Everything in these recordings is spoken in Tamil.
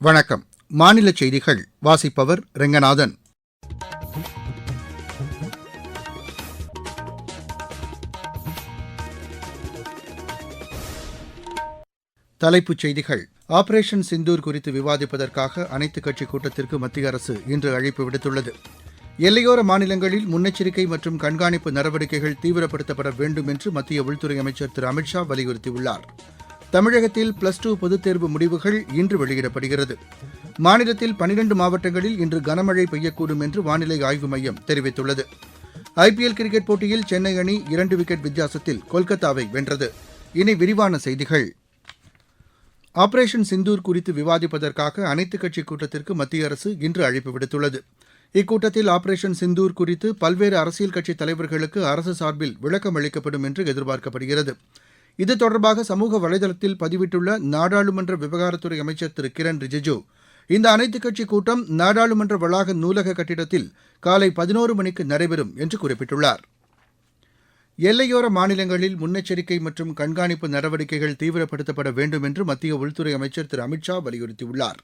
வணக்கம். மாநில செய்திகள் வாசிப்பவர் ரெங்கநாதன். தலைப்புச் செய்திகள். ஆபரேஷன் சிந்தூர் குறித்து விவாதிப்பதற்காக அனைத்துக் கட்சி கூட்டத்திற்கு மத்திய அரசு இன்று அழைப்பு விடுத்துள்ளது. எல்லையோர மாநிலங்களில் முன்னெச்சரிக்கை மற்றும் கண்காணிப்பு நடவடிக்கைகள் தீவிரப்படுத்தப்பட வேண்டும் என்று மத்திய உள்துறை அமைச்சர் திரு அமித்ஷா வலியுறுத்தியுள்ளார். தமிழகத்தில் பிளஸ் டூ பொதுத் தேர்வு முடிவுகள் இன்று வெளியிடப்படுகிறது. மாநிலத்தில் பனிரெண்டு மாவட்டங்களில் இன்று கனமழை பெய்யக்கூடும் என்று வானிலை ஆய்வு மையம் தெரிவித்துள்ளது. ஐபிஎல் கிரிக்கெட் போட்டியில் சென்னை அணி இரண்டு விக்கெட் வித்தியாசத்தில் கொல்கத்தாவை வென்றது. இனி விரிவான செய்திகள். ஆபரேஷன் சிந்தூர் குறித்து விவாதிப்பதற்காக அனைத்துக் கட்சி கூட்டத்திற்கு மத்திய அரசு இன்று அழைப்பு விடுத்துள்ளது. இக்கூட்டத்தில் ஆபரேஷன் சிந்தூர் குறித்து பல்வேறு அரசியல் கட்சித் தலைவர்களுக்கு அரசு சார்பில் விளக்கம் அளிக்கப்படும் என்று எதிர்பார்க்கப்படுகிறது. இது தொடர்பாக சமூக வலைதளத்தில் பதிவிட்டுள்ள நாடாளுமன்ற விவகாரத்துறை அமைச்சர் திரு. கிரண் ரிஜிஜூ இந்த அனைத்துக் கட்சி கூட்டம் நாடாளுமன்ற வளாக நூலக கட்டிடத்தில் காலை பதினோரு மணிக்கு நடைபெறும் என்று குறிப்பிட்டுள்ளார். எல்லையோர மாநிலங்களில் முன்னெச்சரிக்கை மற்றும் கண்காணிப்பு நடவடிக்கைகள் தீவிரப்படுத்தப்பட வேண்டும் என்று மத்திய உள்துறை அமைச்சர் திரு. அமித்ஷா வலியுறுத்தியுள்ளார்.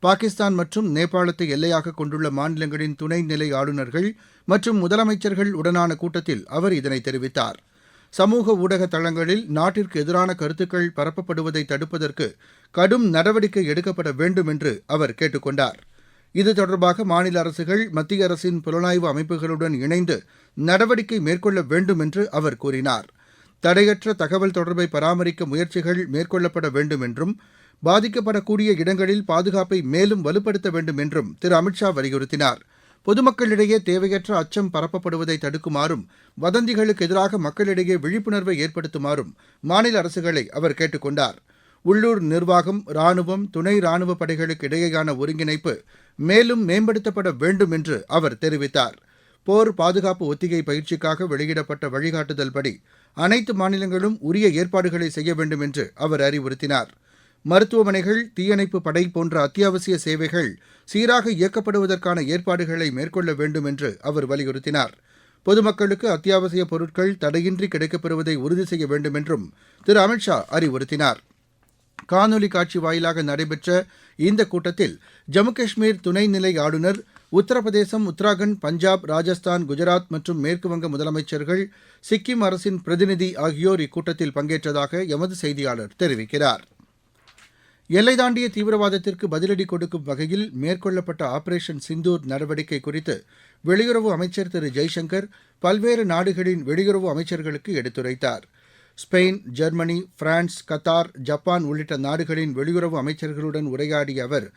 பாகிஸ்தான் மற்றும் நேபாளத்தை எல்லையாக கொண்டுள்ள மாநிலங்களின் துணைநிலை ஆளுநர்கள் மற்றும் முதலமைச்சர்கள் உடனான கூட்டத்தில் அவர் இதனை தெரிவித்தார். சமூக ஊடக தளங்களில் நாட்டிற்கு எதிரான கருத்துக்கள் பரப்பப்படுவதை தடுப்பதற்கு கடும் நடவடிக்கை எடுக்கப்பட வேண்டும் என்று அவர் கேட்டுக் கொண்டார். இது தொடர்பாக மாநில அரசுகள் மத்திய அரசின் புலனாய்வு அமைப்புகளுடன் இணைந்து நடவடிக்கை மேற்கொள்ள வேண்டும் என்று அவர் கூறினார். தடையற்ற தகவல் தொடர்பை பராமரிக்க முயற்சிகள் மேற்கொள்ளப்பட வேண்டும் என்றும் பாதிக்கப்படக்கூடிய இடங்களில் பாதுகாப்பை மேலும் வலுப்படுத்த வேண்டும் என்றும் திரு. அமித்ஷா வலியுறுத்தினார். பொதுமக்களிடையே தேவையற்ற அச்சம் பரப்பப்படுவதை தடுக்குமாறும் வதந்திகளுக்கு எதிராக மக்களிடையே விழிப்புணர்வை ஏற்படுத்துமாறும் மாநில அரசுகளை அவர் கேட்டுக் கொண்டார் உள்ளூர் நிர்வாகம் ராணுவம் துணை ராணுவ படைகளுக்கு இடையேயான ஒருங்கிணைப்பு மேலும் மேம்படுத்தப்பட வேண்டும் என்று அவர் தெரிவித்தார். போர் பாதுகாப்பு ஒத்திகை பயிற்சிக்காக வெளியிடப்பட்ட வழிகாட்டுதல் படி அனைத்து மாநிலங்களும் உரிய ஏற்பாடுகளை செய்ய வேண்டும் என்று அவர் அறிவுறுத்தினார். மருத்துவமனைகள் தீயணைப்பு படை போன்ற அத்தியாவசிய சேவைகள் சீராக இயக்கப்படுவதற்கான ஏற்பாடுகளை மேற்கொள்ள வேண்டும் என்று அவர் வலியுறுத்தினார். பொதுமக்களுக்கு அத்தியாவசிய பொருட்கள் தடையின்றி கிடைக்கப்பெறுவதை உறுதி செய்ய வேண்டும் என்றும் திரு. அமித்ஷா அறிவுறுத்தினார். காணொலி காட்சி வாயிலாக நடைபெற்ற இந்த கூட்டத்தில் ஜம்மு காஷ்மீர் துணைநிலை ஆளுநர் உத்தரப்பிரதேசம் உத்தராகண்ட் பஞ்சாப் ராஜஸ்தான் குஜராத் மற்றும் மேற்குவங்க முதலமைச்சர்கள் சிக்கிம் அரசின் பிரதிநிதி ஆகியோர் இக்கூட்டத்தில் பங்கேற்றதாக எமது செய்தியாளர் தெரிவிக்கிறார். எல்லை தாண்டிய தீவிரவாதத்திற்கு பதிலடி கொடுக்கும் வகையில் மேற்கொள்ளப்பட்ட ஆபரேஷன் சிந்தூர் நடவடிக்கை குறித்து வெளியுறவு அமைச்சர் திரு ஜெய்சங்கர் பல்வேறு நாடுகளின் வெளியுறவு அமைச்சர்களுக்கு எடுத்துரைத்தார். Spain Germany France Qatar Japan உள்ளிட்ட நாடுகளின் வெளியுறவு அமைச்சர்களுடன் உரையாடிய அவர்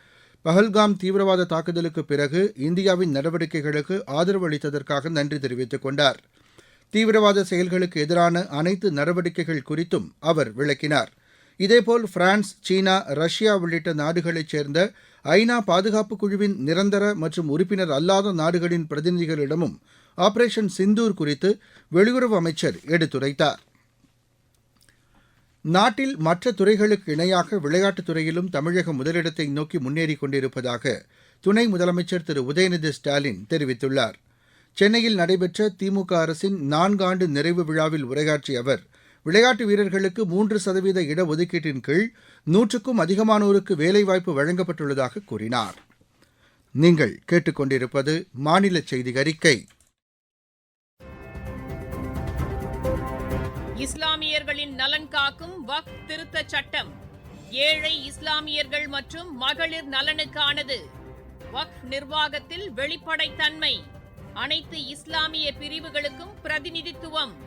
பஹல்காம் தீவிரவாத தாக்குதலுக்கு பிறகு இந்தியாவின் நடவடிக்கைகளுக்கு ஆதரவு அளித்ததற்காக நன்றி தெரிவித்துக் கொண்டார். தீவிரவாத செயல்களுக்கு எதிரான அனைத்து நடவடிக்கைகள் குறித்தும் அவர் விளக்கினார். இதேபோல் பிரான்ஸ் சீனா ரஷ்யா உள்ளிட்ட நாடுகளைச் சேர்ந்த ஐநா பாதுகாப்பு குழுவின் நிரந்தர மற்றும் உறுப்பினர் அல்லாத நாடுகளின் பிரதிநிதிகளிடமும் ஆபரேஷன் சிந்தூர் குறித்து வெளியுறவு அமைச்சர் எடுத்துரைத்தார். நாட்டில் மற்ற துறைகளுக்கு இணையாக விளையாட்டுத் துறையிலும் தமிழகம் முதலிடத்தை நோக்கி முன்னேறிக் கொண்டிருப்பதாக துணை முதலமைச்சர் திரு. உதயநிதி ஸ்டாலின் தெரிவித்துள்ளார். சென்னையில் நடைபெற்ற திமுக அரசின் நான்காண்டு நிறைவு விழாவில் உரையாற்றிய அவர் விளையாட்டு வீரர்களுக்கு மூன்று சதவீத இடஒதுக்கீட்டின் கீழ் நூற்றுக்கும் அதிகமானோருக்கு வேலைவாய்ப்பு வழங்கப்பட்டுள்ளதாக கூறினார். நீங்கள் கேட்டுக்கொண்டிருப்பது மாநில செய்தி அறிக்கை. இஸ்லாமியர்களின் நலன் காக்கும் வக் திருத்த சட்டம். ஏழை இஸ்லாமியர்கள் மற்றும் மகளிர் நலனுக்கானது. வக் நிர்வாகத்தில் வெளிப்படைத்தன்மை. அனைத்து இஸ்லாமிய பிரிவுகளுக்கும் பிரதிநிதித்துவம்.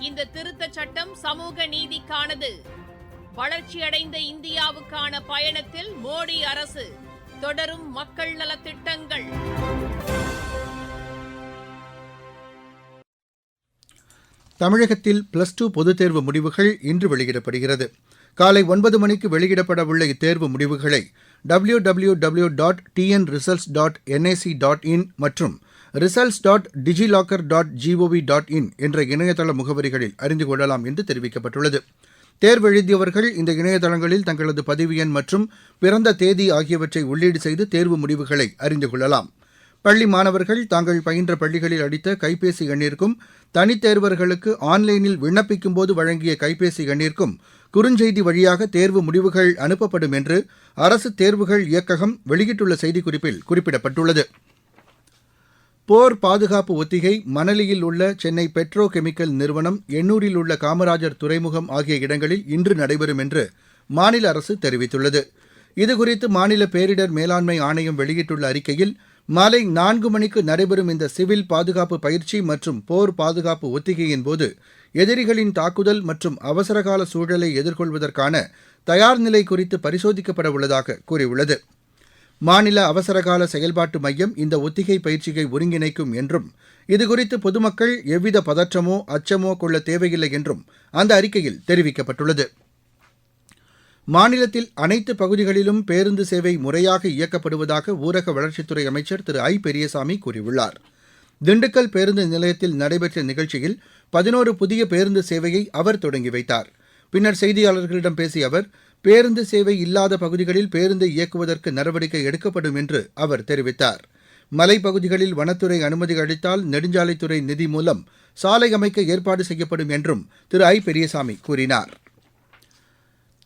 இந்த திருத்த சட்டம் சமூக நீதிக்கானது. வளர்ச்சியடைந்த இந்தியாவுக்கான பயணத்தில் மோடி அரசு தொடரும் மக்கள் நலத்திட்டங்கள். தமிழகத்தில் பிளஸ் டூ பொதுத் தேர்வு முடிவுகள் இன்று வெளியிடப்படுகிறது. காலை ஒன்பது மணிக்கு வெளியிடப்பட உள்ள இத்தேர்வு முடிவுகளை W W W dot TN results dot NIC dot in மற்றும் results dot DigiLocker dot gov dot in என்ற இணையதள முகவரிகளில் அறிந்து கொள்ளலாம் என்று தெரிவிக்கப்பட்டுள்ளது. தேர்வு எழுதியவர்கள் இந்த இணையதளங்களில் தங்களது பதிவு எண் மற்றும் பிறந்த தேதி ஆகியவற்றை உள்ளீடு செய்து தேர்வு முடிவுகளை அறிந்து கொள்ளலாம். பள்ளி மாணவர்கள் தாங்கள் பயின்ற பள்ளிகளில் அளித்த கைபேசி எண்ணிற்கும் தனித்தேர்வர்களுக்கு ஆன்லைனில் விண்ணப்பிக்கும்போது வழங்கிய கைபேசி எண்ணிற்கும் குறுஞ்செய்தி வழியாக தேர்வு முடிவுகள் அனுப்பப்படும் என்று அரசு தேர்வுகள் இயக்ககம் வெளியிட்டுள்ள செய்திக்குறிப்பில் குறிப்பிடப்பட்டுள்ளது. போர் பாதுகாப்பு ஒத்திகை மணலியில் உள்ள சென்னை பெட்ரோ கெமிக்கல் நிறுவனம் எண்ணூரில் உள்ள காமராஜர் துறைமுகம் ஆகிய இடங்களில் இன்று நடைபெறும் என்று மாநில அரசு தெரிவித்துள்ளது. இதுகுறித்து மாநில பேரிடர் மேலாண்மை ஆணையம் வெளியிட்டுள்ள அறிக்கையில் மாலை நான்கு மணிக்கு நடைபெறும் இந்த சிவில் பாதுகாப்பு பயிற்சி மற்றும் போர் பாதுகாப்பு ஒத்திகையின் போது எதிரிகளின் தாக்குதல் மற்றும் அவசரகால சூழலை எதிர்கொள்வதற்கான தயார் நிலை குறித்து பரிசோதிக்கப்பட உள்ளதாக கூறியுள்ளது. மாநில அவசரகால செயல்பாட்டு மையம் இந்த ஒத்திகை பயிற்சியை ஒருங்கிணைக்கும் என்றும் இதுகுறித்து பொதுமக்கள் எவ்வித பதற்றமோ அச்சமோ கொள்ள தேவையில்லை என்றும் அந்த அறிக்கையில் தெரிவிக்கப்பட்டுள்ளது. மாநிலத்தில் அனைத்து பகுதிகளிலும் பேருந்து சேவை முறையாக இயக்கப்படுவதாக ஊரக வளர்ச்சித்துறை அமைச்சர் திரு. ஐ. பெரியசாமி கூறியுள்ளார். திண்டுக்கல் பேருந்து நிலையத்தில் நடைபெற்ற நிகழ்ச்சியில் பதினோரு புதிய பேருந்து சேவையை அவர் தொடங்கி வைத்தார். பின்னர் செய்தியாளர்களிடம் பேசிய அவர் பேருந்து சேவை இல்லாத பகுதிகளில் பேருந்தை இயக்குவதற்கு நடவடிக்கை எடுக்கப்படும் என்று அவர் தெரிவித்தார். மலைப்பகுதிகளில் வனத்துறை அனுமதி அளித்தால் நெடுஞ்சாலைத்துறை நிதி மூலம் சாலை அமைக்க ஏற்பாடு செய்யப்படும் என்றும் திரு ஐ. பெரியசாமி கூறினார்.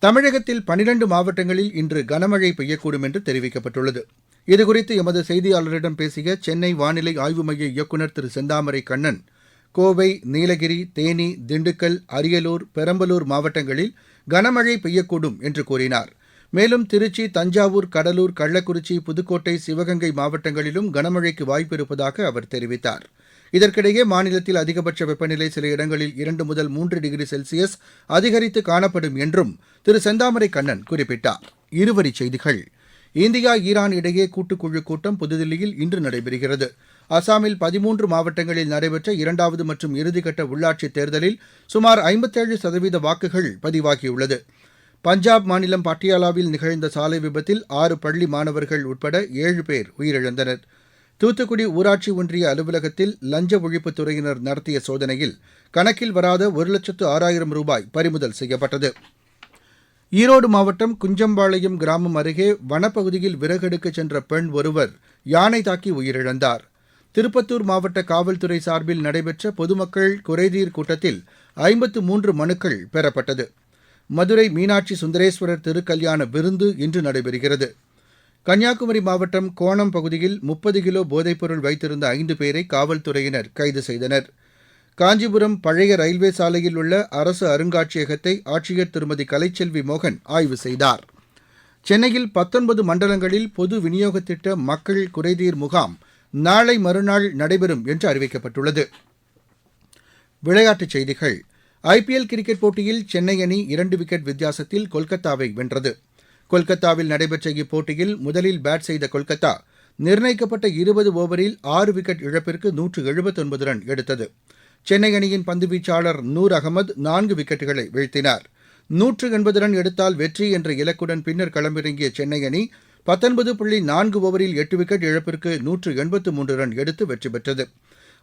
தமிழகத்தில் பனிரண்டு மாவட்டங்களில் இன்று கனமழை பெய்யக்கூடும் என்று தெரிவிக்கப்பட்டுள்ளது. இதுகுறித்து எமது செய்தியாளரிடம் பேசிய சென்னை வானிலை ஆய்வு மைய இயக்குநர் திரு செந்தாமரை கண்ணன் கோவை நீலகிரி தேனி திண்டுக்கல் அரியலூர் பெரம்பலூர் மாவட்டங்களில் கனமழை பெய்யக்கூடும் என்று கூறினார். மேலும் திருச்சி தஞ்சாவூர் கடலூர் கள்ளக்குறிச்சி புதுக்கோட்டை சிவகங்கை மாவட்டங்களிலும் கனமழைக்கு வாய்ப்பு இருப்பதாக அவர் தெரிவித்தார். இதற்கிடையே மாநிலத்தில் அதிகபட்ச வெப்பநிலை சில இடங்களில் இரண்டு முதல் மூன்று டிகிரி செல்சியஸ் அதிகரித்து காணப்படும் என்றும் திரு செந்தாமரை கண்ணன் குறிப்பிட்டார். இருவரிச் செய்திகள். இந்தியா ஈரான் இடையே கூட்டுக்குழு கூட்டம் புதுதில்லியில் இன்று நடைபெறுகிறது. அசாமில் பதிமூன்று மாவட்டங்களில் நடைபெற்ற இரண்டாவது மற்றும் இறுதிக்கட்ட உள்ளாட்சித் தேர்தலில் சுமார் ஐம்பத்தேழு சதவீத வாக்குகள் பதிவாகியுள்ளது. பஞ்சாப் மாநிலம் பட்டியாலாவில் நிகழ்ந்த சாலை விபத்தில் ஆறு பள்ளி மாணவர்கள் உட்பட ஏழு பேர் உயிரிழந்தனர். தூத்துக்குடி ஊராட்சி ஒன்றிய அலுவலகத்தில் லஞ்ச ஒழிப்புத் துறையினர் நடத்திய சோதனையில் கணக்கில் வராத ஒரு லட்சத்து ஆறாயிரம் ரூபாய் பறிமுதல் செய்யப்பட்டது. ஈரோடு மாவட்டம் குஞ்சம்பாளையம் கிராமம் அருகே வனப்பகுதியில் விறகெடுக்கச் சென்ற பெண் ஒருவர் யானை தாக்கி உயிரிழந்தார். திருப்பத்தூர் மாவட்ட காவல்துறை சார்பில் நடைபெற்ற பொதுமக்கள் குறைதீர் கூட்டத்தில் ஐம்பத்து மூன்று மனுக்கள் பெறப்பட்டது. மதுரை மீனாட்சி சுந்தரேஸ்வரர் திருக்கல்யாண விருந்து இன்று நடைபெறுகிறது. கன்னியாகுமரி மாவட்டம் கோணம் பகுதியில் முப்பது கிலோ போதைப்பொருள் வைத்திருந்த ஐந்து பேரை காவல்துறையினர் கைது செய்தனர். காஞ்சிபுரம் பழைய ரயில்வே சாலையில் உள்ள அரசு அருங்காட்சியகத்தை ஆட்சியர் திருமதி கலைச்செல்வி மோகன் ஆய்வு செய்தார். சென்னையில் பத்தொன்பது மண்டலங்களில் பொது விநியோக திட்ட மக்கள் குறைதீர் முகாம் நாளை மறுநாள் நடைபெறும் என்று அறிவிக்கப்பட்டுள்ளது. விளையாட்டுச் செய்திகள். ஐபிஎல் கிரிக்கெட் போட்டியில் சென்னை அணி இரண்டு விக்கெட் வித்தியாசத்தில் கொல்கத்தாவை வென்றது. கொல்கத்தாவில் நடைபெற்ற இப்போட்டியில் முதலில் பேட் செய்த கொல்கத்தா நிர்ணயிக்கப்பட்ட இருபது ஓவரில் ஆறு விக்கெட் இழப்பிற்கு நூற்று எழுபத்தொன்பது ரன் எடுத்தது. சென்னை அணியின் பந்துவீச்சாளர் நூர் அகமது நான்கு விக்கெட்டுகளை வீழ்த்தினார். நூற்று எண்பது ரன் எடுத்தால் வெற்றி என்ற இலக்குடன் பின்னர் களமிறங்கிய சென்னை அணி பத்தொன்பது புள்ளி நான்கு ஓவரில் எட்டு விக்கெட் இழப்பிற்கு நூற்று எண்பத்து மூன்று ரன் எடுத்து வெற்றி பெற்றது.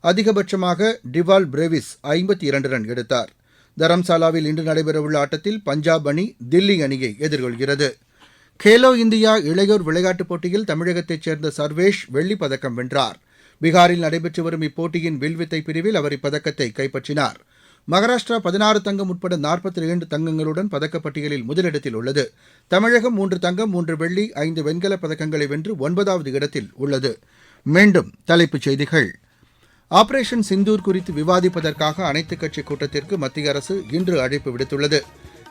அதிகபட்சமாக டிவால் பிரேவிஸ் ஐம்பத்தி இரண்டு ரன் எடுத்தார். தரம்சாலாவில் இன்று நடைபெறவுள்ள ஆட்டத்தில் பஞ்சாப் அணி தில்லி அணியை எதிர்கொள்கிறது. கேலோ இந்தியா இளையோர் விளையாட்டுப் போட்டியில் தமிழகத்தைச் சேர்ந்த சர்வேஷ் வெள்ளிப் பதக்கம் வென்றார். பீகாரில் நடைபெற்று வரும் இப்போட்டியின் வில்வித்தை பிரிவில் அவர் இப்பதக்கத்தை கைப்பற்றினார். மகாராஷ்டிரா பதினாறு தங்கம் உட்பட நாற்பத்தி இரண்டு தங்கங்களுடன் பதக்கப்பட்டியலில் முதலிடத்தில் உள்ளது. தமிழகம் மூன்று தங்கம் மூன்று வெள்ளி ஐந்து வெண்கலப் பதக்கங்களை வென்று ஒன்பதாவது இடத்தில் உள்ளது. மீண்டும் தலைப்புச் செய்திகள். ஆபரேஷன் சிந்தூர் குறித்து விவாதிப்பதற்காக அனைத்துக் கட்சி கூட்டத்திற்கு மத்திய அரசு இன்று அழைப்பு விடுத்துள்ளது.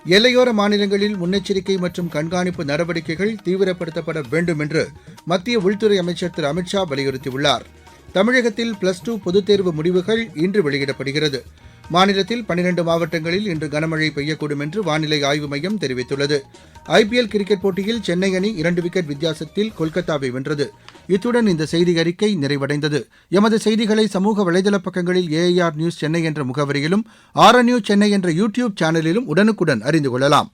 எல்லையோர மாநிலங்களில் முன்னெச்சரிக்கை மற்றும் கண்காணிப்பு நடவடிக்கைகள் தீவிரப்படுத்தப்பட வேண்டும் என்று மத்திய உள்துறை அமைச்சர் திரு. அமித்ஷா வலியுறுத்தியுள்ளார். தமிழகத்தில் பிளஸ் டூ பொதுத் தேர்வு முடிவுகள் இன்று வெளியிடப்படுகிறது. மாநிலத்தில் பன்னிரண்டு மாவட்டங்களில் இன்று கனமழை பெய்யக்கூடும் என்று வானிலை ஆய்வு மையம் தெரிவித்துள்ளது. ஐபிஎல் கிரிக்கெட் போட்டியில் சென்னை அணி இரண்டு விக்கெட் வித்தியாசத்தில் கொல்கத்தாவை வென்றது. இத்துடன் இந்த செய்தி அறிக்கை நிறைவடைந்தது. எமது செய்திகளை சமூக வலைதள பக்கங்களில் ஏஐஆர் நியூஸ் சென்னை என்ற முகவரியிலும் ஆர் நியூஸ் சென்னை என்ற யூடியூப் சேனலிலும் உடனுக்குடன் அறிந்து கொள்ளலாம்.